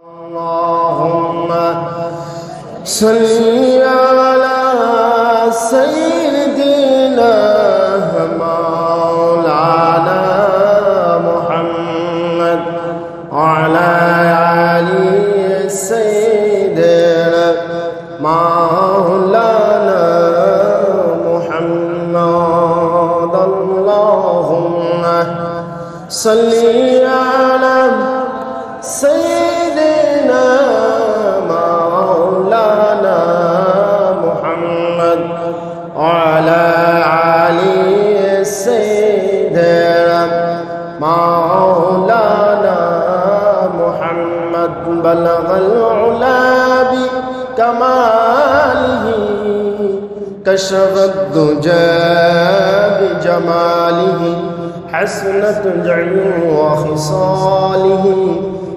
اللهم صل على سيدنا مولانا محمد وعلى آل سيدنا مولانا محمد. اللهم صل وخصاله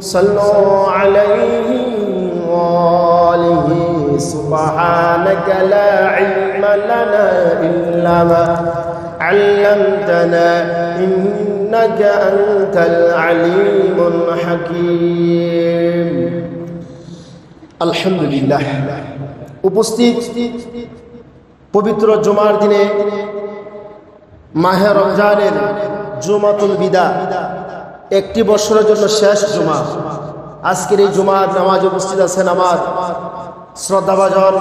صلوا عليه وآله سبحانك لا علم لنا إلا ما علمتنا إنك أنت العليم الحكيم الحمد لله উপস্থিত পবিত্র জুমার দিনে মাহে রমজানের জুমাতুল বিদা একটি বছরের জন্য শেষ জুমা। আজকের এই জুমার নামাজ উপস্থিত আছেন আমার শ্রদ্ধাভাজন,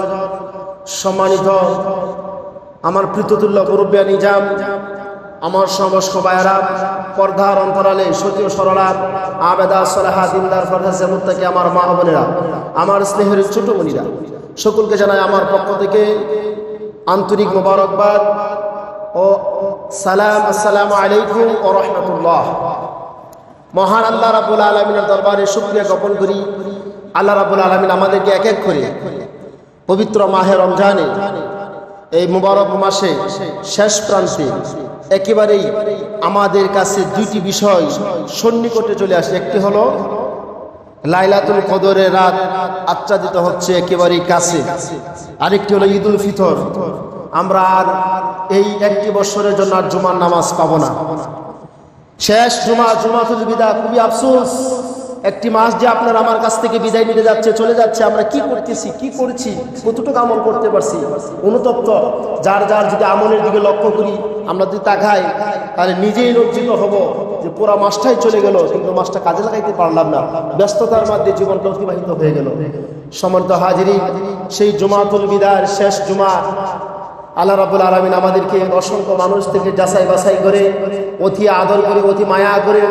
সম্মানিত আমার প্রীততুল্য মুরব্বিয়া নিজাম, আমার সমস্ত বায়রা পর্দার অন্তরালে সতীয় সরলা, আবেদা সলাহা দিনদার ফরহাসে মুত্তাকি আমার মা বোনেরা, আমার স্নেহের ছোট বোনেরা, সকলকে জানাই আমার পক্ষ থেকে আন্তরিক মোবারকবাদ ও সালাম, আসসালামু আলাইকুম ও রহমতুল্লাহ। মহান আল্লাহ রাবুল আলমিনের দরবারে শুক্রিয়া জ্ঞাপন করি। আল্লাহ রাবুল আলমিন আমাদেরকে এক এক করে পবিত্র মাহে রমজানে এই মুবারক মাসে শেষ প্রান্তে একেবারেই আমাদের কাছে দুইটি বিষয় সন্নিকটে চলে আসে। একটি হলো, লাইলাতুল কদরের রাত আচ্ছাদিত হচ্ছে একেবারেই কাছে। আরেকটি হলো ঈদুল ফিতর। আমরা আর এই একটি বছরের জন্য আর জুমার নামাজ পাবো না। শেষ জুমা জুমাতুল বিদা, খুবই আফসোস। একটি মাস যে আপনার আমার কাছ থেকে বিদায় নিতে যাচ্ছে, চলে যাচ্ছে, আমরা কি করতেছি, কি করছি, কতটুকু আমল করতে পারছি? অনুতপ্ত। যার যার যদি আমলের দিকে লক্ষ্য করি, আমরা যদি তাকাই, তাহলে নিজেই লজ্জিত হব যে পুরা মাসটাই চলে গেল, কিন্তু মাসটা কাজে লাগাইতে পারলাম না। ব্যস্ততার মধ্যে জীবনটা অতিবাহিত হয়ে গেল। সমান্ত হাজিরি সেই জুমাতুল বিদার শেষ জুমা আল্লাহ রাবুল আলমিন আমাদেরকে অসংখ্য মানুষ থেকে যাচাই বাছাই করে, অতি আদর করে, অতি মায়া করে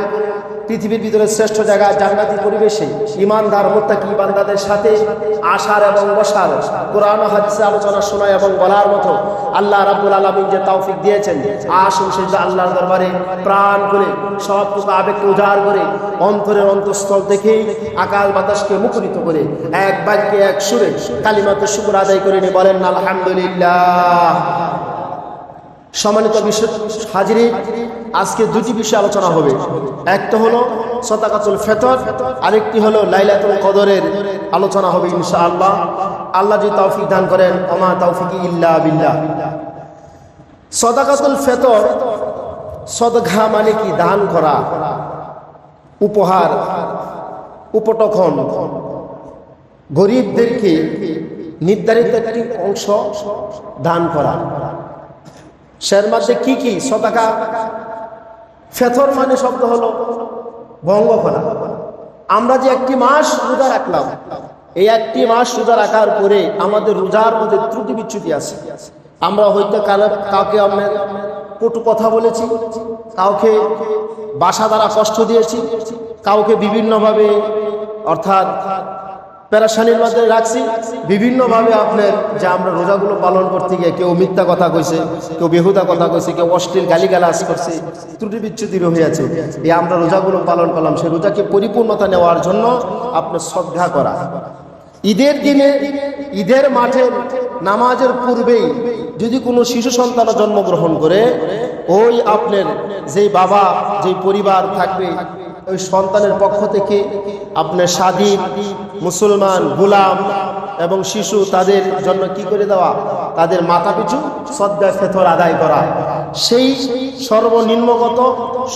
পৃথিবীর ভিতরে শ্রেষ্ঠ জায়গা জান্নাতি পরিবেশে ইমানদার মোত্তাকি ইমানদারদের সাথে আসার এবং বসার কোরআন হাদিসে আলোচনা শোনা এবং বলার মতো আল্লাহ রাব্বুল আলমিন যে তৌফিক দিয়েছেন আসুন সেটা আল্লাহর দরবারে প্রাণ করে সব আবেগকে উজাড় করে অন্তরের অন্তঃস্থল থেকে আকাল বাতাসকে মুখরিত করে এক বাক্যে, এক সুরে কালিমাতে শুকুর আদায় করে নিয়ে বলেন, আলহামদুলিল্লাহ। সম্মানিত বিশ্ব হাজিরি আজকে দুটি বিষয়ে আলোচনা হবে। একটা হলো সতাকাতুল ফেতর, আরেকটি হলো লাইলাতুল কদরের আলোচনা হবে ইনশাআল্লাহ। আল্লাহ আল্লাহ যদি তৌফিক দান করেন অমা তৌফিক ইল্লা বিল্লাহ। সদাকাতুল ফেতর, সদঘা মানে কি? দান করা, উপহার উপটখন গরিবদেরকে নির্ধারিত একটি অংশ দান করা। সের মধ্যে কি কি? সদাকা ফেথর মানে শব্দ হলো ভঙ্গ করা আমরা যে একটি মাস রোজা রাখলাম, এই একটি মাস রোজা রাখার পরে আমাদের রোজার মধ্যে ত্রুটি বিচ্যুতি আছে। আমরা হয়তো কাউকে আমরা কটু কথা বলেছি, কাউকে বাসা দ্বারা কষ্ট দিয়েছি, কাউকে বিভিন্নভাবে অর্থাৎ প্যারাসানির মধ্যে রাখছি। বিভিন্নভাবে আপনার যে আমরা রোজাগুলো পালন করতে গিয়ে কেউ মিথ্যা কথা কইছে, কেউ বেহুদা কথা কইছে, কেউ অশ্লীল গালিগালাজ করছে, ত্রুটি বিচ্ছুতির হয়েছে এই আমরা রোজাগুলো পালন করলাম সেই রোজাকে পরিপূর্ণতা নেওয়ার জন্য আপনার শ্রদ্ধা করা। ঈদের দিনে, ঈদের মাঠে, নামাজের পূর্বেই যদি কোনো শিশু সন্তান জন্মগ্রহণ করে, ওই আপনার যেই বাবা, যেই পরিবার থাকবে ওই সন্তানের পক্ষ থেকে আপনার স্বাধীন মুসলমান, গুলাম এবং শিশু তাদের জন্য কি করে দেওয়া? তাদের মাথা পিছু শ্রদ্ধা ফেথর আদায় করা। সেই সর্বনিম্ন কত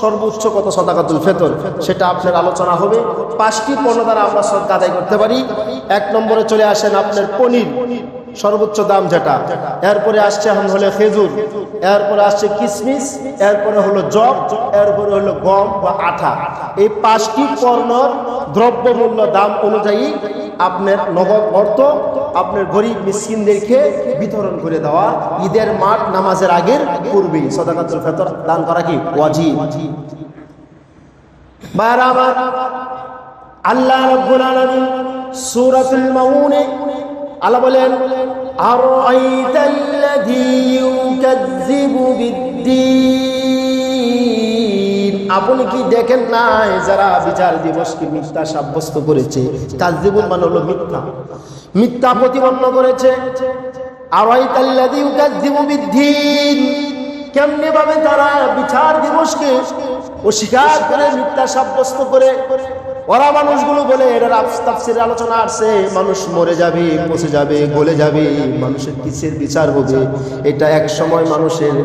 সর্বোচ্চ কত সদাকাতুল ফেতর, সেটা আপনার আলোচনা হবে। পাঁচটি পণ্য দ্বারা আমরা সদকা আদায় করতে পারি। এক নম্বরে চলে আসেন আপনার পনির, সর্বোচ্চ দাম যেটা। এরপরে আসছে এখন হলো খেজুর, এরপরে আসছে কিসমিস, এরপরে হলো জব, এরপরে হলো গম বা আঠা। এই পাঁচটি পণ্যর দ্রব্যমূল্য দাম অনুযায়ী আপনার নগদ অর্থ আপনার গরিব মিসকিনদেরকে বিতরণ করে দেওয়া। ঈদের মাঠ নামাজের আগের পূর্বেই সদাকাতুল ফেতর দান করা কি? আমার আল্লাহ রাব্বুল আলামিন সূরাতুল মাউনে আল্লাহ বলেন আরাইতাল্লাযী ইউকাযযিবু বিদ্দীন? আপনি কি দেখেন নাই যারা বিচার দিবসকে মিথ্যা সাব্যস্ত করেছে? তার জীবন মানে হলো মিথ্যা। মিথ্যা প্রতিপন্ন করেছে। কেমনে ভাবে তারা বিচার দিবসকে অস্বীকার করে, মিথ্যা সাব্যস্ত করে? ওরা মানুষগুলো বলে এটার তাফসিরের আলোচনা আসছে। মানুষ মরে যাবে পচে যাবে, গলে যাবে। মানুষের কিসের বিচার হবে? এটা এক সময় মানুষের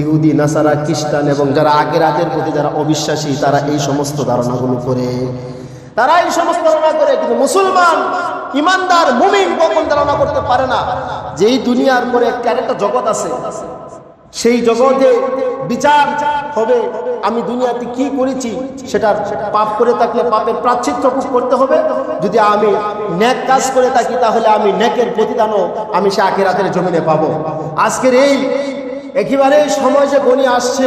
ইহুদি, নাসারা, খ্রিস্টান এবং যারা আগের রাতের প্রতি যারা অবিশ্বাসী, তারা এই সমস্ত ধারণাগুলো করে। তারা এই সমস্ত ধারণা করে, কিন্তু মুসলমান, ইমানদার, মুমিন কখন ধারণা করতে পারে না? যে এই দুনিয়ার পরে একটা জগৎ আছে সেই জগতে বিচার হবে, আমি দুনিয়াতে কি করেছি সেটার পাপ করে থাকলে পাপের প্রাচ্ছিত্য করতে হবে। যদি আমি ন্যাক কাজ করে থাকি, তাহলে আমি ন্যাকের প্রতিদানও আমি সে আখেরাতের জমিনে পাবো। আজকের এই একেবারে সময় যে গণি আসছে,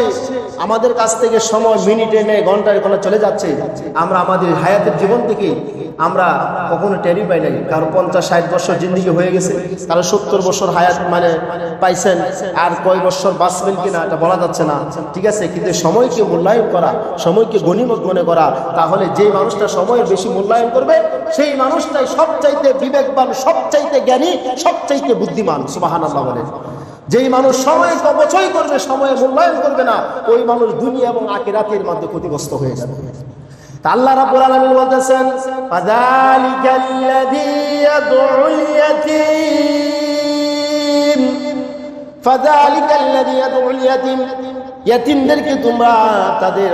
আমাদের কাছ থেকে সময় মিনিটে নেই ঘন্টায় ঘণ্টা চলে যাচ্ছে। আমরা আমাদের হায়াতের জীবন থেকে আমরা কখনো টেরি পাই নাই। কারও পঞ্চাশ, ষাট বছর জিন্দিগি হয়ে গেছে। কারও সত্তর বছর হায়াত মানে পাইছেন, আর কয় বছর বাঁচবেন কিনা এটা বলা যাচ্ছে না। ঠিক আছে, কিন্তু সময়কে মূল্যায়ন করা, সময়কে গণিমত মনে করা, তাহলে যে মানুষটা সময়ের বেশি মূল্যায়ন করবে, সেই মানুষটাই সবচাইতে বিবেকবান, সবচাইতে জ্ঞানী, সবচাইতে বুদ্ধিমান। সুবাহান আল্লাহ বলেন। যেই মানুষ সময় অপচয় করবে, সময় মূল্যায়ন করবে না, ওই মানুষ দুনিয়া এবং আখিরাতের মধ্যে ক্ষতিগ্রস্ত হয়ে যাবে। আল্লাহ রাব্বুল আলামিন বলতেছেন তোমরা, তাদের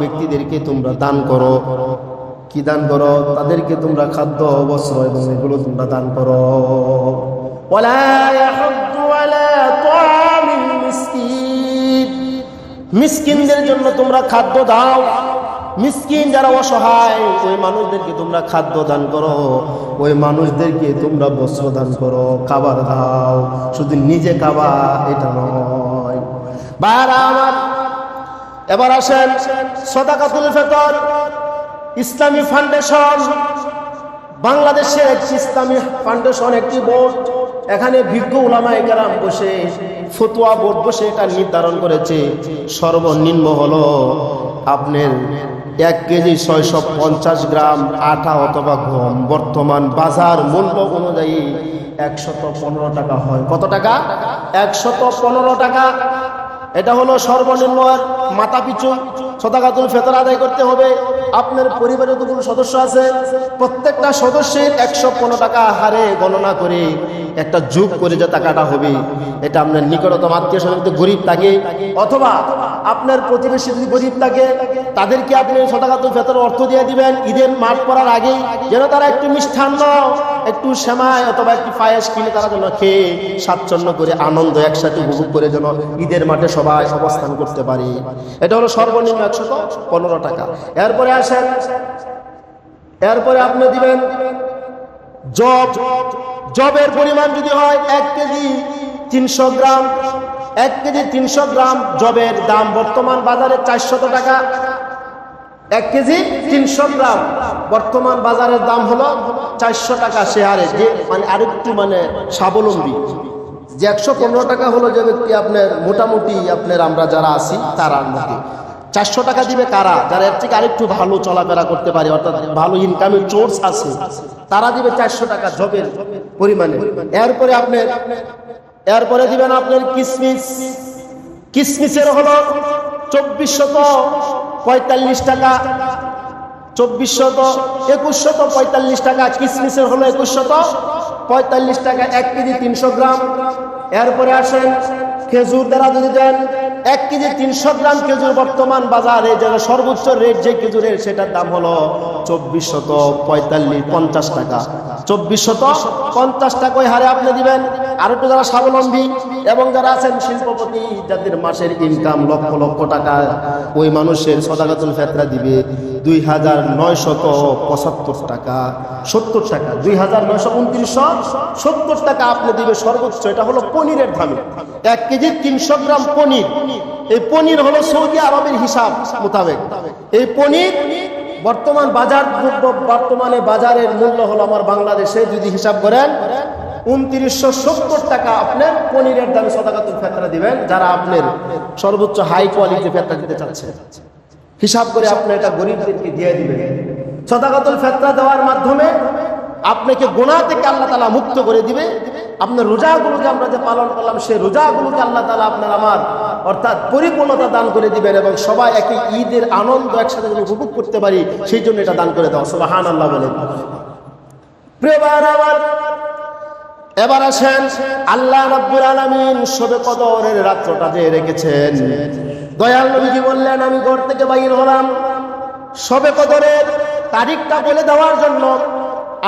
ব্যক্তিদেরকে তোমরা দান করো। কি দান করো? তাদেরকে তোমরা খাদ্য, বস্ত্র এবং এগুলো তোমরা দান করো। মিসকিন মিসকিনদের জন্য তোমরা খাদ্য দাও। মিসকিন যারা অসহায়, ওই মানুষদেরকে তোমরা খাদ্য দান করো। ওই মানুষদেরকে তোমরা বস্ত্র দান করো, খাবার দাও। শুধু নিজে খাবা, এটা নয়। বাইরা আমার, এবার আসেন সদাকাতুল ফেতর ইসলামী ফাউন্ডেশন। বাংলাদেশের একটি ইসলামী ফাউন্ডেশন, একটি বোর্ড। এখানে বিজ্ঞ উলামা একরাম বসে ফতুয়া বোর্ড বসে এটা নির্ধারণ করেছে। সর্বনিম্ন হলো আপনার এক কেজি ছয়শো পঞ্চাশ গ্রাম আটা অথবা গম। বর্তমান বাজার মূল্য অনুযায়ী একশত পনেরো টাকা হয়। কত টাকা? একশত পনেরো টাকা। এটা হলো সর্বনিম্ন মাথা পিছু সদাকাতুল ফেতর আদায় করতে হবে। আপনার পরিবারে যতগুলো সদস্য আছে। প্রত্যেকটা সদস্যের একশো পনেরো টাকা হারে গণনা করে একটা যুগ করে যে টাকাটা হবে, এটা আপনার নিকটতম আত্মীয় স্বজন গরিব থাকে। অথবা আপনার প্রতিবেশী যদি গরিব থাকে, তাদেরকে আপনি সদাকাতুল ফেতর অর্থ দিয়ে দিবেন। ঈদের মাঠ করার আগেই যেন তারা একটু মিষ্টান্ন একটু সেমাই অথবা একটু পায়েস কিনে তারা যেন খেয়ে স্বাচ্ছন্দ্য করে, আনন্দ একসাথে উপভোগ করে যেন ঈদের মাঠে সবাই অবস্থান করতে পারে। এটা হলো সর্বনিম্ন একশত পনেরো টাকা। এরপরে আসেন, এরপরে আপনি দিবেন জব। জবের পরিমাণ যদি হয় এক কেজি তিনশো গ্রাম। এক কেজি তিনশো গ্রাম জবের দাম বর্তমান বাজারে চারশত টাকা। এক কেজি তিনশো গ্রাম। বর্তমান বাজারের দাম হলো চারশো টাকা শেয়ারে, যে মানে আরেকটু মানে স্বাবলম্বী। যে একশো পনেরো টাকা হলো যে ব্যক্তি আপনার মোটামুটি আপনার আমরা যারা আছি, তারা মধ্যে চারশো টাকা দিবে কারা? যারা এর থেকে আরেকটু ভালো চলাফেরা করতে পারে, অর্থাৎ ভালো ইনকামের সোর্স আছে, তারা দিবে চারশো টাকা জবের পরিমাণে। এরপরে আপনার, এরপরে দিবেন আপনার কিসমিস। কিসমিসের হলো চব্বিশশত পঁয়তাল্লিশ টাকা। চব্বিশশত একুশশত পঁয়তাল্লিশ টাকা, কিসমিসের হলো একুশশত পঁয়তাল্লিশ টাকা, এক কেজি তিনশো গ্রাম। এরপরে আসেন খেজুর দ্বারা যদি দেন এক কেজি তিনশো গ্রাম খেজুর বর্তমান বাজারে যেন সর্বোচ্চ রেট যে খেজুরের সেটার দাম হলো চব্বিশ শত পঁয়তাল্লিশ, পঞ্চাশ টাকা। চব্বিশ শত পঞ্চাশ টাকা ওই হারে আপনি দিবেন। আর একটু যারা স্বাবলম্বী এবং যারা আছেন শিল্পপতি, যাদের মাসের ইনকাম লক্ষ লক্ষ টাকা, ওই মানুষের সদাগাতুল ফেতরা দিবে দুই হাজার নয়শত পঁচাত্তর টাকা, সত্তর টাকা। দুই হাজার নয়শো উনত্রিশশো সত্তর টাকা আপনি দিবে সর্বোচ্চ, এটা হলো পনিরের দামে। এক কেজি তিনশো গ্রাম পনির এই পনির হলো সৌদি আরবের হিসাব মোতাবেক। এই পনির বর্তমান বাজার বর্তমানে বাজারের মূল্য হলো আমার বাংলাদেশে, যদি হিসাব করেন, উনত্রিশশো সত্তর টাকা পনিরের দামে ফেতরা দিবেন, যারা আপনার সর্বোচ্চ হাই কোয়ালিটি ফেতরা দিতে হিসাব করে আপনি দিয়ে দিবেন। ফেতরা দেওয়ার মাধ্যমে আপনাকে গোনা থেকে আল্লাহ তালা মুক্ত করে দিবে। আপনার রোজাগুলোকে আমরা যে পালন করলাম, সেই রোজাগুলোকে আল্লাহ তালা আপনার আমার অর্থাৎ পরিপূর্ণতা দান করে দিবেন এবং সবাই একই ঈদের আনন্দ একসাথে উপভোগ করতে পারি, সেই জন্য এটা দান করে দেওয়া। সুবাহান আল্লাহ বলে এবার আসেন আল্লাহ রাব্বুল আলামিন সবে কদরের রাত্রটা যে রেখেছেন। দয়াল নবীজি বললেন, আমি ঘর থেকে বাইর হলাম। সবে কদরের তারিখটা বলে দেওয়ার জন্য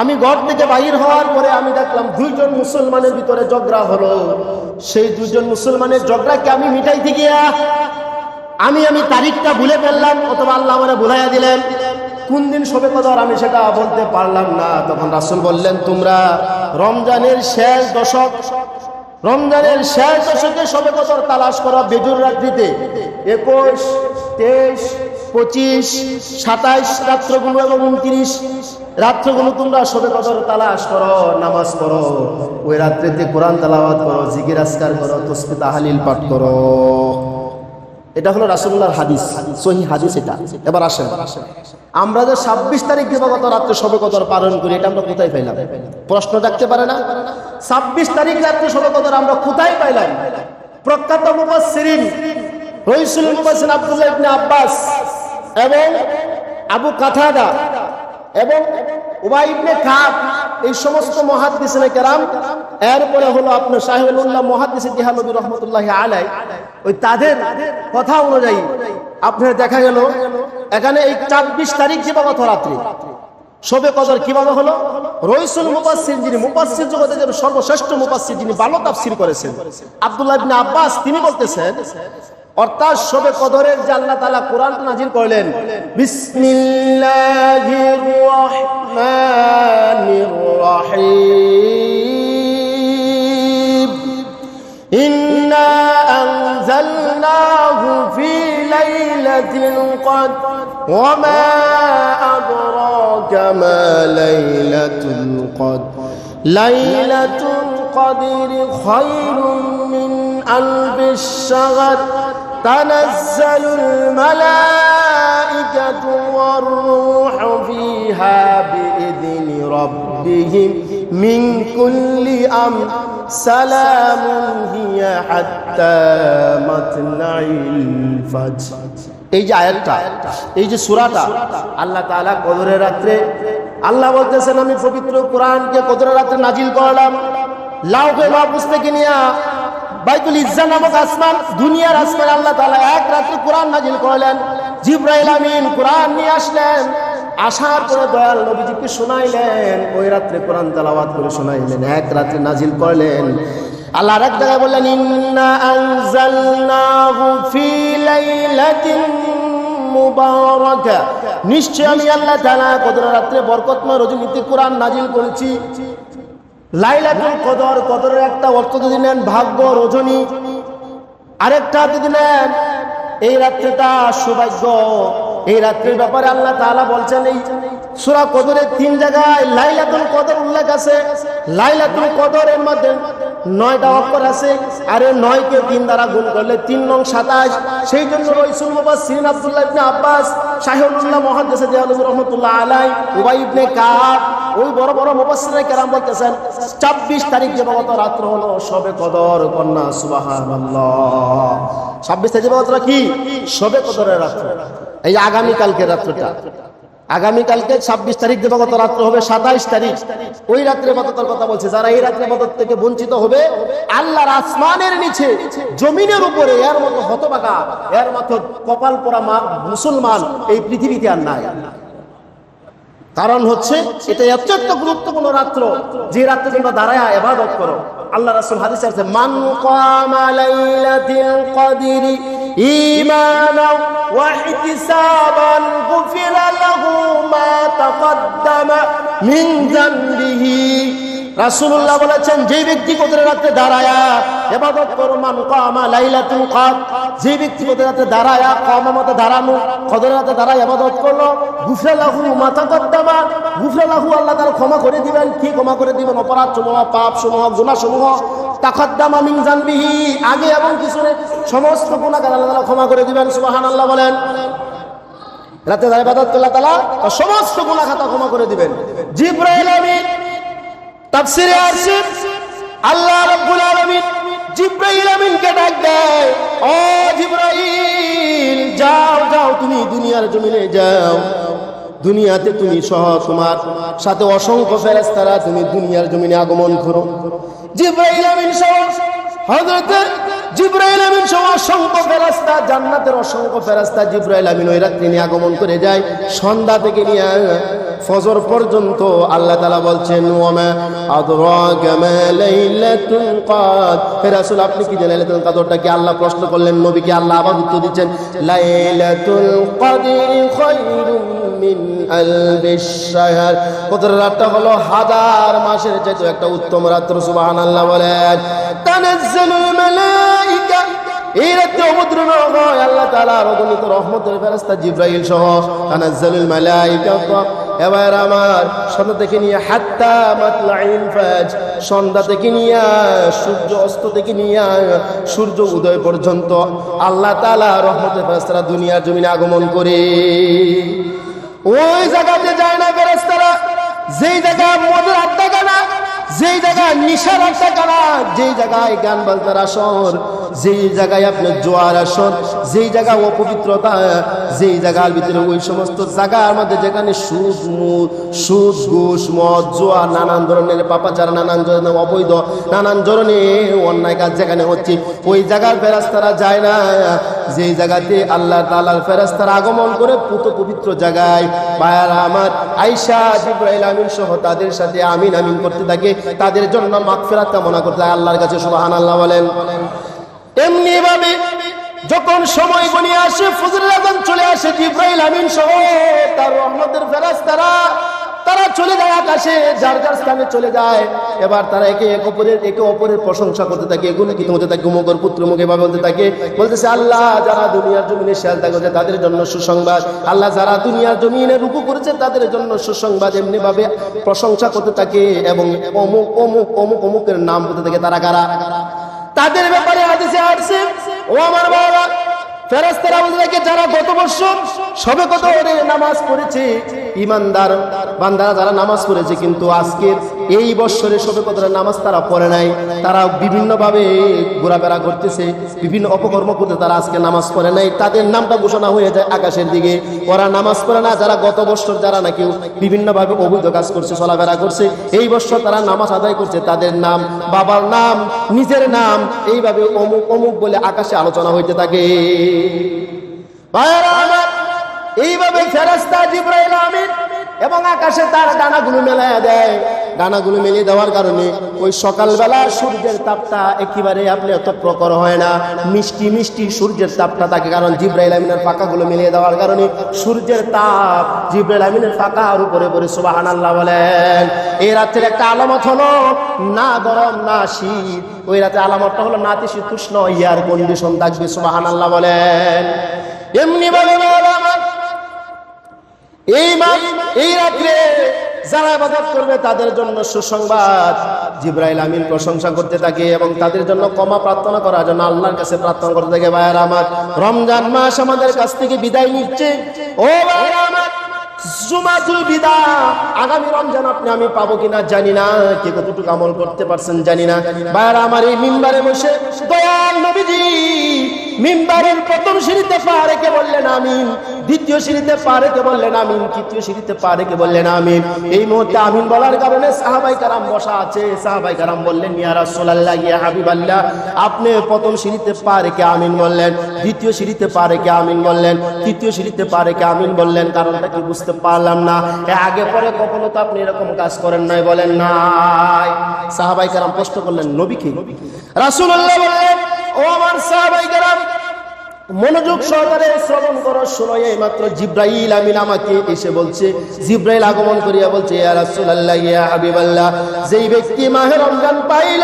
আমি ঘর থেকে বাহির হওয়ার পরে আমি দেখলাম দুইজন মুসলমানের ভিতরে ঝগড়া হলো। সেই দুইজন মুসলমানের ঝগড়াকে আমি মিটাইতে গিয়া আমি আমি তারিখটা ভুলে ফেললাম, অথবা আল্লাহ আমারে ভুলাইয়া দিলেন। কোন দিন সবে কদর আমি সেটা বলতে পারলাম না। তখন রাসুল বললেন, তোমরা রমজানের শেষ দশক, রমজানের শেষ দশকে সবে কদর তালাশ করা বেজুর রাত্রিতে। একুশ, তেইশ পঁচিশ, সাতাইশ, রাত্রগুলো এবং উনত্রিশ। রাত্রগুলো তোমরা সবে কদর তালাশ করো, নামাজ পড়ো। ওই রাত্রিতে কোরআন তালাবাদ করো, জিকির আসকার করো তসমি তাহালিল পাঠ করো। এটা হলো রাসুল্লাহর হাদিস, সহি হাদিস এটা। এবার আসেন। আমরা যে ছাব্বিশ তারিখ দিবাগত রাত্রে সবে কদর পালন করি, এটা আমরা কোথায় পাইলাম? প্রশ্ন থাকতে পারে না? ছাব্বিশ তারিখ রাত্রে সবে কদর আমরা কোথায় পাইলাম? প্রখ্যাত মুবাসসিরিন রইসুল মুবাসসির আব্দুল্লাহ ইবনে আব্বাস এবং আবু কাথাদা এবং উবাই ইবনে এই সমস্ত মহাদ্দিসিনে কেরাম, এরপরে হলো আপনার সাহেবুল্লাহ মহাদ্দিস জিহানবী রহমতুল্লাহ আলাই ওই তাদের কথা অনুযায়ী আপনার দেখা গেল, এখানে এই ছাব্বিশ তারিখ দিবাগত রাত্রি। শোবে কদর কীভাবে হলো? রইসুল মুপাসসির যিনি মুপাসসির জগতে যে সর্বশ্রেষ্ঠ মুপাসসির যিনি ভালো তাফসির করেছেন, আব্দুল্লাহ ইবনে আব্বাস, তিনি বলতেছেন অর্থাৎ শোবে কদরের যে আল্লাহ তাআলা কোরআন নাজিল করলেন রহমানির রহিম। ইন্না আনজালনাহু ফি লাইলাতিল কদর ওয়া আদরাকা মা লাইলাতুল কদর লাইলাতুল কদর খায়রুম মিন আলফিশ শাহর تنزل الملائكة والروح فيها بإذن ربهم من كل أمر سلام هي حتى مطلع الفجر এই যে আয়াতটা এই যে সুরাটা আল্লাহ তাআলা কদরের রাত্রে আল্লাহ বলতেছেন, আমি পবিত্র কোরআনকে কদরের রাত্রে নাজিল করলাম। লাউকে মাহফুজ থেকে নিয়া বাইতুল ইজ্জা নামক আসমান, দুনিয়ার আসমান আল্লাহ তাআলা এক রাত্রে কোরআন নাজিল করলেন। জিব্রাইল আমিন কোরআন নিয়ে আসলেন। আসার পরে দয়াল নবীজিকে শোনাইলেন, ওই রাত্রে কোরআন তেলাওয়াত করে শোনাইলেন, এক রাত্রে নাজিল করলেন। আল্লাহ আরেক জায়গায় বললেন, ইন্না আনজালনাহু ফি লাইলাতিন মুবারাকা। নিশ্চয় আমি আল্লাহ তাআলা কদর রাত্রে বরকতময় রজনীতে কোরআন নাজিল করেছি। লাইলাতুল কদর, কদরের একটা অর্থ যদি নেন, ভাগ্য, রজনী। আরেকটা যদি নেন, এই রাত্রিটা সৌভাগ্য। এই রাত্রির ব্যাপারে আল্লাহ তাআলা বলছেন, এই সূরা কদরের তিন জায়গায় লাইলাতুল কদর উল্লেখ আছে। লাইলাতুল কদরের মধ্যে নয়টা অক্ষর আছে, আর নয়কে তিন দ্বারা গুণ করলে তিন নং সাতাশ। সেই জন্য রইসুল মুবাসসিরিন আব্দুল্লাহ ইবনে আব্বাস শাহিউল্লাহ মুহাদ্দিস দিয়ালুর রহমাতুল্লাহ আলাই উবাই ইবনে কাব, ওই বড় বড় মুবাসসিরিন কেরাম বলতেছেন 26 তারিখ যে গত রাত্র হলো, সবে কদর কন্যা, সুবহানাল্লাহ। 26 তারিখ রাত্র কি? সবে কদরের রাত্র। এই আগামীকালকে রাত্রটা। আগামীকালকে ছাব্বিশ তারিখ দেবাগত রাত্র হবে সাতাইশ তারিখ। ওই রাত্রে বাদতার কথা বলছে। যারা এই রাত্রে বাদত থেকে বঞ্চিত হবে, আল্লাহর আসমানের নিচে, জমিনের উপরে, এর মতো হতবাগা এর মতো কপাল পরা মুসলমান এই পৃথিবীতে আর নাই। কারণ হচ্ছে, এটা এত একটা গুরুত্বপূর্ণ রাত্র, যে রাত্রে তোমরা দাঁড়ায় এবাদত করো। আল্লাহ রাসূল হাদিসে আছে, মান কামা লাইলাতিল কদরি ইহতিসাবান গুফিরা লাহু মা তাকদ্দামা মিন যানবিহি রাসূলুল্লাহ বলেছেন, যে ব্যক্তি কদরের রাতে দাঁড়ায়া ইবাদত করো মান কামা লাইলাতুল কদ যে ব্যক্তি কদরের রাতে দাঁড়ায়া কামা মতে দাঁড়ানো, কদরের রাতে দাঁড়ায় ইবাদত করল, গুফরা লাহু মা তাকদ্দামা, গুফরা লাহু আল্লাহ তাআলা ক্ষমা করে দিবেন, কি ক্ষমা করে দিবেন? অপরাধ সমূহ পাপ সমূহ গুনাহ সমূহ আগে এবং পিছনে সমস্ত গুনাহগার আল্লাহ ক্ষমা করে দিবেন, সুবহানাল্লাহ বলেন। রাতে তার সমস্ত গুনাহ খাতা ক্ষমা করে দিবেন। আল্লাহ রাব্বুল আলামিন জিব্রাইল আমিনকে ডাক দেয় ও জিব্রাইল, যাও যাও, তুমি দুনিয়ার জমিনে যাও। দুনিয়াতে তুমি সহ তোমার সাথে অসংখ্য ফেরেস্তারা তুমি দুনিয়ার জমিনে আগমন করো। জিব্রাইল আমিন আমিন সহ অসংখ্য জান্নাতের অসংখ্য ফেরাস্তা জিব্রাইল আমিন ওই রাত্রি নিয়ে আগমন করে যায়। সন্ধ্যা থেকে নিয়ে ফজর পর্যন্ত আল্লাহ তালা বলছেন ওমা আপনি কি জানেন লাইলাতুল কদরটা কি আল্লাহ প্রশ্ন করলেন নবীকে আল্লাহ আবার উত্তর দিচ্ছেন? লাইলাতুল কদরি খায়রুম মিন আলবিশ কদর রাতটা হলো হাজার মাসের চাইতে একটা উত্তম রাত্র, সুবহানাল্লাহ বলেন। তানাজ্জালুল মালাইকা, এই রাত্রে অবতীর্ণ হয়, আল্লাহ তাআলার অগণিত রহমতের ফেরেশতা জিব্রাইল সহ তানাজ্জালুল মালাইকা এবার আমার সন্ধ্যা থেকে নিয়ে হাত্তা মাতলাইল ফাজ সন্ধ্যা থেকে নিয়ে, সূর্য অস্ত থেকে নিয়ে, সূর্য উদয় পর্যন্ত আল্লাহ তালা রহমতের ফেরাস্তারা দুনিয়ার জমিনে আগমন করে। ওই জায়গাতে যায় না ফেরাস্তারা যেই জায়গা মদের আড্ডা কানা যেই জায়গায় নিশার আড্ডা করা, যেই জায়গায় গান বাজনার আসর, যেই জায়গায় আপনার জোয়ার আসর, যেই জায়গা অপবিত্রতা, যেই জায়গার ভিতরে ওই সমস্ত জায়গার মধ্যে যেখানে সুদ সুদ, ঘুষ, মদ, জোয়ার, নানান ধরনের পাপাচার, নানান ধরনের অবৈধ, নানান ধরনের অন্যায় কাজ যেখানে হচ্ছে, ওই জায়গার ফেরাস্তারা যায় না। যেই জায়গাতে আল্লাহ তালার ফেরাস্তারা আগমন করে পুত পবিত্র জায়গায় বায়ারা আমার আইসা জিব্রাইল আমিন সহ তাদের সাথে আমিন আমিন করতে থাকে, তাদের জন্য মাগফিরাত কামনা করতে থাকে আল্লাহর কাছে, সুবহানাল্লাহ বলেন। এমনি ভাবে যখন সময় বনিয়ে আসে, ফজর চলে আসে, জিব্রাইল আমিন সহ তার রহমতের ফেরেশতারা তারা চলে যায় আকাশে, যার যার স্থানে চলে যায়। এবার তারা একে এক অপরের, একে অপরের প্রশংসা করতে থাকে এগুলো কি হতে থাকে মুখের পুত্র মুখে ভাবে বলতে থাকে। বলতেছে, আল্লাহ, যারা দুনিয়ার জমিনে শেয়াল করেছে, তাদের জন্য সুসংবাদ। আল্লাহ, যারা দুনিয়ার জমিনে রুকু করেছে, তাদের জন্য সুসংবাদ এমনি ভাবে প্রশংসা করতে থাকে এবং অমুক অমুক অমুক, অমুকের নাম বলতে থাকে তারা কারা? তাদের ব্যাপারে হাদিসে আসছে, ও আমার বাবা বলতে যারা গত বছর সবে কত নামাজ পড়েছে ইমানদার বান্দারা যারা নামাজ পড়েছে কিন্তু আজকের এই বৎসরে সবে কত নামাজ তারা পড়ে নাই। তারা বিভিন্নভাবে ঘোরাফেরা করতেছে, বিভিন্ন অপকর্ম করতে তারা আজকে নামাজ পড়ে নাই। তাদের নামটা ঘোষণা হয়ে যায় আকাশের দিকে। ওরা নামাজ পড়ে না, যারা গত বছর যারা নাকি বিভিন্নভাবে অবৈধ কাজ করছে, চলাফেরা করছে, এই বছর তারা নামাজ আদায় করছে, তাদের নাম, বাবার নাম, নিজের নাম, এইভাবে অমুক অমুক বলে আকাশে আলোচনা হইতে থাকে। এইভাবে ফেরেশতা জিব্রাইল আমিন এবং আকাশে তার ডানাগুলো মেলায় দেয়। ডানাগুলো মেলিয়ে দেওয়ার কারণে ওই সকালবেলা সূর্যের তাপটা একেবারে আপনি এত প্রকর হয় না। মিষ্টি মিষ্টি সূর্যের তাপটা থাকে, কারণ জিব্রাইল আমিনের পাকাগুলো মিলিয়ে দেওয়ার কারণে সূর্যের তাপ জিব্রাইল আমিনের পাকার উপরে পরে সুবাহান আল্লাহ বলেন। এই রাত্রের একটা আলামত হলো, না গরম, না শীত। ওই রাতে আলামতটা হলো নাতিশীতোষ্ণ ইয়ার কন্ডিশন থাকবে সুবাহান আল্লাহ বলেন। এমনি আমার এই মাস, এই রাত্রে যারা ইবাদত করবে তাদের জন্য সুসংবাদ। জিব্রাইল আমিন প্রশংসা করতে থাকে এবং তাদের জন্য ক্ষমা প্রার্থনা করার জন্য আল্লাহর কাছে প্রার্থনা করতে থাকে, ভাইয়ার আমার, রমজান মাস আমাদের কাছ থেকে বিদায় নিচ্ছে। ও ভাইয়ার আমার, জুমাতুল বিদা, আগামী রমজান আপনি আমি পাবো কিনা জানি না। কে কতটুকু আমল করতে পারছেন জানি না। ভাইয়ার আমার, এই মিম্বারে বসে দয়াল নবীজি মিম্বারের প্রথম সিঁড়িতে পা রেখে বললেন আমিন। দ্বিতীয় সিঁড়িতে পা রেখে বললেন আমিন। তৃতীয় সিঁড়িতে পা রেখে বললেন আমিন। এই মুহূর্তে আমিন বলার কারণে সাহাবাই কারাম বসা আছে। সাহাবাই কারাম বললেন, ইয়া রাসূলুল্লাহ, ইয়া হাবিবাল্লাহ, আপনি প্রথম সিঁড়িতে পা রেখে আমিন বললেন। দ্বিতীয় সিঁড়িতে পা রেখে আমিন বললেন। তৃতীয় সিঁড়িতে পা রেখে আমিন বললেন। কারণটা কি বুঝতে পারলাম না। আগে পরে কখনো তো আপনি এরকম কাজ করেন নাই, বলেন নাই। সাহাবাই কারাম প্রশ্ন করলেন, নবী কি? রাসূলুল্লাহ বললেন ও আমার সাহাবাই মনোযোগ সহকারে শ্রবণ করার সময় মাত্র জিব্রাইল আমিন আমাকে এসে বলছে, জিব্রাইল আগমন করিয়া বলছে, ইয়া রাসূলুল্লাহ, ইয়া হাবিবাল্লাহ, যেই ব্যক্তি মাহে রমজান পাইল,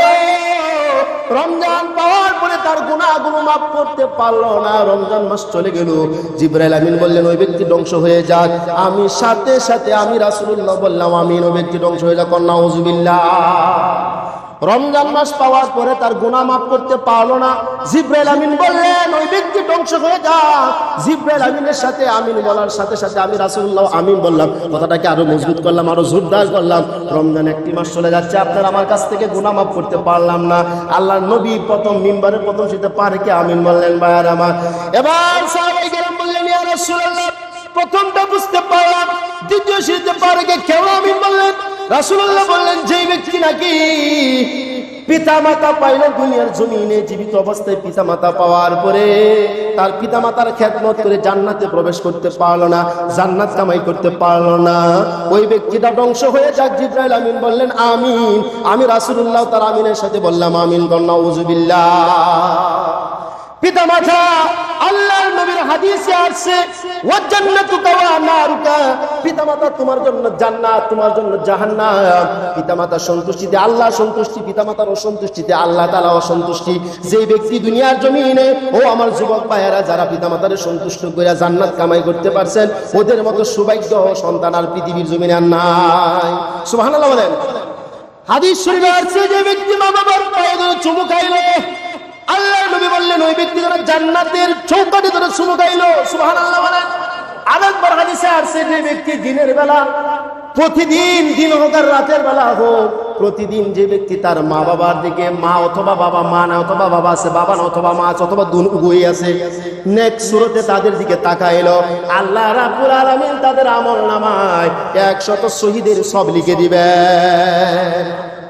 রমজান পাওয়ার পরে তার গুনাহগুলো মাফ করতে পারল না, রমজান মাস চলে গেল। জিব্রাইল আমিন বললেন, ওই ব্যক্তি ধ্বংস হয়ে যাক। আমি সাথে সাথে আমি রাসূলুল্লাহ বললাম, আমিন, ওই ব্যক্তি ধ্বংস হয়ে যাক নাউজুবিল্লাহ রমজান মাস পাওয়ার পরে তার গুণা মাফ করতে পারল না। জিব্রাইল আমিন বললেন, ওই ব্যক্তি ধ্বংস হয়ে যা জিব্রাইল আমিনের সাথে, আমিন বলার সাথে সাথে আমি রাসূলুল্লাহ আমিন বললাম। কথাটাকে আরও মজবুত করলাম, আরও জোরদার করলাম। রমজান একটি মাস চলে যাচ্ছে, আপনার আমার কাছ থেকে গুণা মাফ করতে পারলাম না। আল্লাহর নবী প্রথম মিম্বারের প্রথম শীতে পারে কে আমিন বললেন, ভাইয়ার আমার। এবার সাহাবাই বললেন, ইয়া রাসূলুল্লাহ প্রথমটা বুঝতে পারলাম, দ্বিতীয় শীতে পারে কেউ আমিন বললেন, রাসূলুল্লাহ বললেন, যেই ব্যক্তি নাকি পিতা মাতা পাইল দুনিয়ার জমিনে, জীবিত অবস্থায় পিতা মাতা পাওয়ার পরে, তার পিতা মাতার খেদমত করে জান্নাতে প্রবেশ করতে পারল না, জান্নাত কামাই করতে পারল না। ওই ব্যক্তিটা ধ্বংস হয়ে যাক, জিব্রাইল আমিন বললেন, আমিন। আমি রাসূলুল্লাহ তার আমিনের সাথে বললাম, আমিন কন্যা উজুবিল্লাহ পিতা মাতা আল্লাহর নবীর হাদিসে আসছে ওয়া জান্নাতুকা ওয়া নারুকা। পিতা মাতা তোমার জন্য জান্নাত, তোমার জন্য জাহান্নাম। পিতা মাতার সন্তুষ্টিতে আল্লাহ সন্তুষ্টি পিতা মাতার অসন্তুষ্টিতে আল্লাহ তাআলা অসন্তুষ্টি যেই ব্যক্তি দুনিয়ার জমিনে, ও আমার যুবক ভাইয়েরা, যারা পিতা মাতারে সন্তুষ্ট করে জান্নাত কামাই করতে পারছেন, ওদের মতো সৌভাগ্য সন্তান আর পৃথিবীর জমিনে আর নাই। সুবহানাল্লাহ বলেন। হাদিস শরীফে আসছে যে ব্যক্তি মা বাবার পায়ে চুমু খাইলো আল্লাহ নবী বললেন, ওই ব্যক্তি যারা জান্নাতের চৌকাঠে ধরে চুমু খাইলো সুবহানাল্লাহ বলেন। আরেকবার হাদিসে আসছে যে ব্যক্তি দিনের বেলা, প্রতিদিন দিন হোক আর রাতের বেলা হোক, প্রতিদিন যে ব্যক্তি তার মা বাবার দিকে মা অথবা বাবা, মা না অথবা বাবা আছে, বাবা না অথবা মা অথবা দুন উভয়ই আছে নেক্সট সুরতে তাদের দিকে তাকাইলো। আল্লাহ রাব্বুল আলামিন তাদের আমল নামায় একশত শহীদের সব লিখে দিবে। দিবেন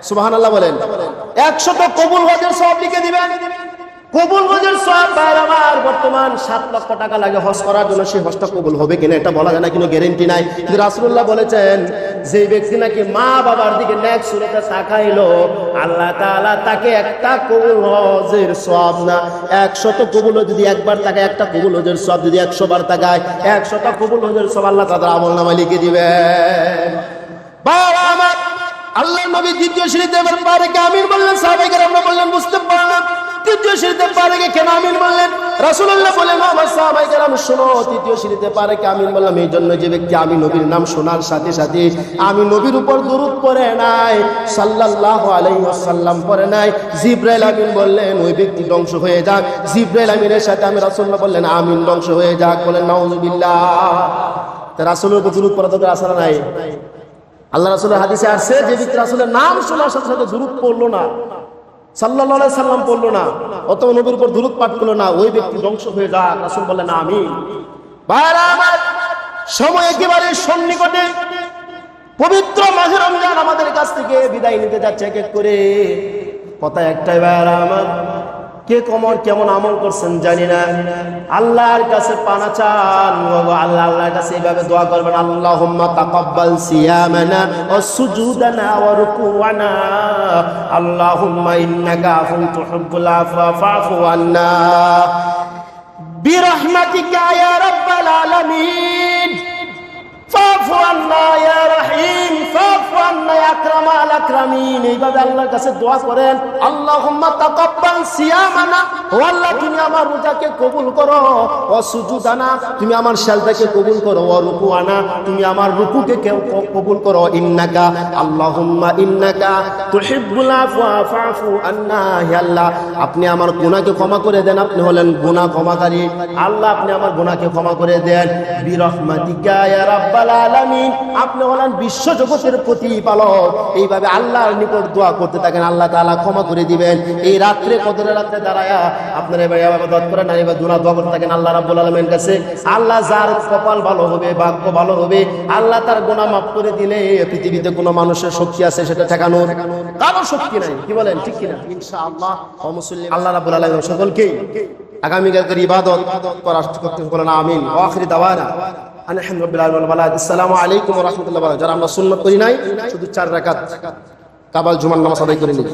সুবহানাল্লাহ বলেন। একশত কবুল হজের সব লিখে দিবেন কবুল হজের সব ভাইয়ের আমার বর্তমান সাত লক্ষ টাকা লাগে হজ করার জন্য সেই হজটা কবুল হবে কিনা এটা বলা যায় না, কোনো গ্যারেন্টি নাই। কিন্তু রাসূলুল্লাহ বলেছেন, যে ব্যক্তি নাকি মা বাবার দিকে নেক সুরতে তাকাইলো, আল্লাহ তাআলা তাকে একটা কবুল হজের সব না, একশত কবুল যদি একবার তাকায়, একটা কবুল হজের সব যদি একশো বার তাকায়, একশত কবুল হজের সব আল্লাহ তাদের আমল নামা লিখে বাবা আমার আল্লাহ নবী দ্বিতীয় শ্রেণীতে এবার পারে কে? আমিন বললেন সাহাবাইকার আমরা বললেন, বুঝতে পারলাম। তৃতীয় পারে কে কেন আমিন বললেন? রাসূলুল্লাহ বললেন আমার সাহাবাইকার আমি শোনো, তৃতীয় শ্রেণীতে পারে কে আমিন বললাম এই জন্য যে ব্যক্তি আমি নবীর নাম শোনার সাথে সাথে আমি নবীর উপর দুরূদ পড়ে নাই, সাল্লাল্লাহু আলাইহি ওয়াসাল্লাম পড়ে নাই, জিব্রাইল আমিন বললেন, ওই ব্যক্তি ধ্বংস হয়ে যাক। জিব্রাইল আমিনের সাথে আমি রাসূলুল্লাহ বললেন, আমিন ধ্বংস হয়ে যাক। বলেন, নাউজুবিল্লাহ। রাসূলের উপর দুরূদ পড়া তো আসরা নাই? আল্লাহ রাসুলের হাদিসে আসছে যে ব্যক্তি রাসুলের নাম শোনার সাথে সাথে দূরত পড়ল না। সাল্লাহ সাল্লাম পড়ল না অত নবীর উপর দূরত পাঠ করল না, ওই ব্যক্তি ধ্বংস হয়ে যাক, রাসুল না, আমি সময় একেবারে সন্নিকটে, পবিত্র মাঝে রমজান আমাদের কাছ থেকে বিদায় নিতে যাচ্ছে এক এক করে। কথা একটাই ভাইরা আমার কে কমর, কেমন আমল করছেন জানি না। আল্লাহর কাছে পানা চান আল্লাহ, আল্লাহর কাছে এইভাবে দোয়া করবেন, আল্লাহুম্মা তাকাব্বাল সিয়ামানা ওয়া সুজুদানা ওয়া রুকুআনা আল্লাহুম্মা ইন্নাকা আফুন তুহিব্বুল আফওয়া ফাফু আন্না। বিরহমাতিকা ইয়া রাব্বাল আলামিন। আপনি আমার গুনাহকে ক্ষমা করে দেন। আপনি হলেন গুনাহ ক্ষমাকারী। আল্লাহ, আপনি আমার গুনাহকে ক্ষমা করে দেন। বিরহমাতিকা আপনি হলেন বিশ্ব জগতের প্রতিপালক। এইভাবে আল্লাহর নিকট দোয়া করতে থাকেন আল্লাহ তাআলা ক্ষমা করে দিবেন। এই রাত্রে কদরের রাত্রে দাঁড়ায়া আপনার এবার আবাদত করে না এবার দোয়া দোয়া করতে থাকেন আল্লাহ রাব্বুল আলামিনের কাছে। আল্লাহ যার কপাল ভালো হবে ভাগ্য ভালো হবে আল্লাহ তার গুনাহ মাফ করে দিলে পৃথিবীতে কোনো মানুষের শক্তি আছে সেটা ঠেকানোর। কারও শক্তি নাই কি বলেন ঠিক কিনা? মুসলিম। আল্লাহ রাব্বুল আলামিন সকলকেই আগামীকালকের ইবাদত করার করতে বলেন আমিন। আখিরি দাওয়ানা। আসসালামু আলাইকুম রাহমাতুল্লাহি যারা আমরা সুন্নত করি নাই, শুধু চার রাকাত, কাবাল, জুমার নামাজ আদায় করে নিই